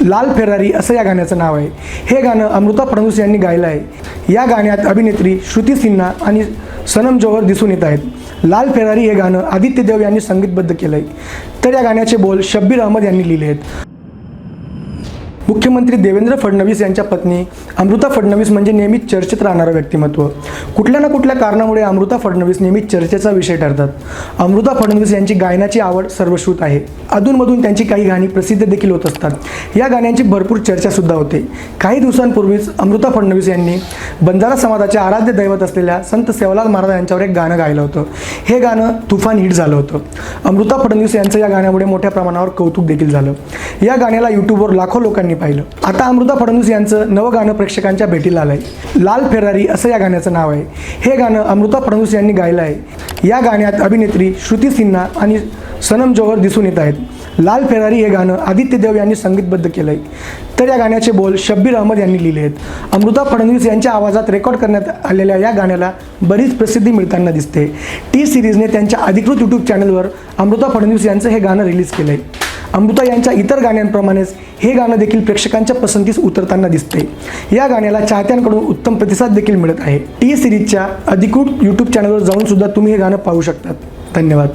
लाल फेरारी असं या गाण्याचं नाव आहे. हे गाणं अमृता फडणवीस यांनी गायलं आहे. या गाण्यात अभिनेत्री श्रुती सिन्हा आणि सनम जोहर दिसून येत आहेत. लाल फेरारी हे गाणं आदित्य देव यांनी संगीतबद्ध केलं आहे तर या गाण्याचे बोल शब्बीर अहमद यांनी लिहिले आहेत. मुख्यमंत्री देवेंद्र फडणवीस यांच्या पत्नी अमृता फडणवीस म्हणजे नेहमीच चर्चेत राहणारं व्यक्तिमत्व. कुठल्या ना कुठल्या कारणामुळे अमृता फडणवीस नेहमीच चर्चेचा विषय ठरतात. अमृता फडणवीस यांची गायनाची आवड सर्वश्रुत आहे. अधूनमधून त्यांची काही गाणी प्रसिद्ध देखील होत असतात. या गाण्यांची भरपूर चर्चासुद्धा होते. काही दिवसांपूर्वीच अमृता फडणवीस यांनी बंजारा समाजाचे आराध्य दैवत असलेल्या संत सेवालाल महाराज यांच्यावर एक गाणं गायलं होतं. हे गाणं तुफान हिट झालं होतं. अमृता फडणवीस यांचं या गाण्यामुळे मोठ्या प्रमाणावर कौतुक देखील झालं. या गाण्याला यूट्यूबवर लाखो लोकांनी पाहिलं. आता अमृता फडणवीस यांचं नवं गाणं प्रेक्षकांच्या भेटीला आलंय. लाल फेरारी असं या गाण्याचं नाव आहे. हे गाणं अमृता फडणवीस यांनी गायलं आहे. या गाण्यात अभिनेत्री श्रुती सिन्हा आणि सनम जोहर दिसून येत आहेत. लाल फेरारी हे गाणं आदित्य देव यांनी संगीतबद्ध केलं आहे तर या गाण्याचे बोल शब्बीर अहमद यांनी लिहिले आहेत. अमृता फडणवीस यांच्या आवाजात रेकॉर्ड करण्यात आलेल्या या गाण्याला बरीच प्रसिद्धी मिळताना दिसते. टी सिरीजने त्यांच्या अधिकृत यूट्यूब चॅनलवर अमृता फडणवीस यांचं हे गाणं रिलीज केलं आहे अमृता यांच्या इतर गाण्यांप्रमाणेच हे गाणं देखील प्रेक्षकांच्या पसंतीस उतरताना दिसते. या गाण्याला चाहत्यांकडून उत्तम प्रतिसाद देखील मिळत आहे. टी सिरीजच्या अधिकृत यूट्यूब चॅनलवर जाऊन सुद्धा तुम्ही हे गाणं पाहू शकतात. धन्यवाद.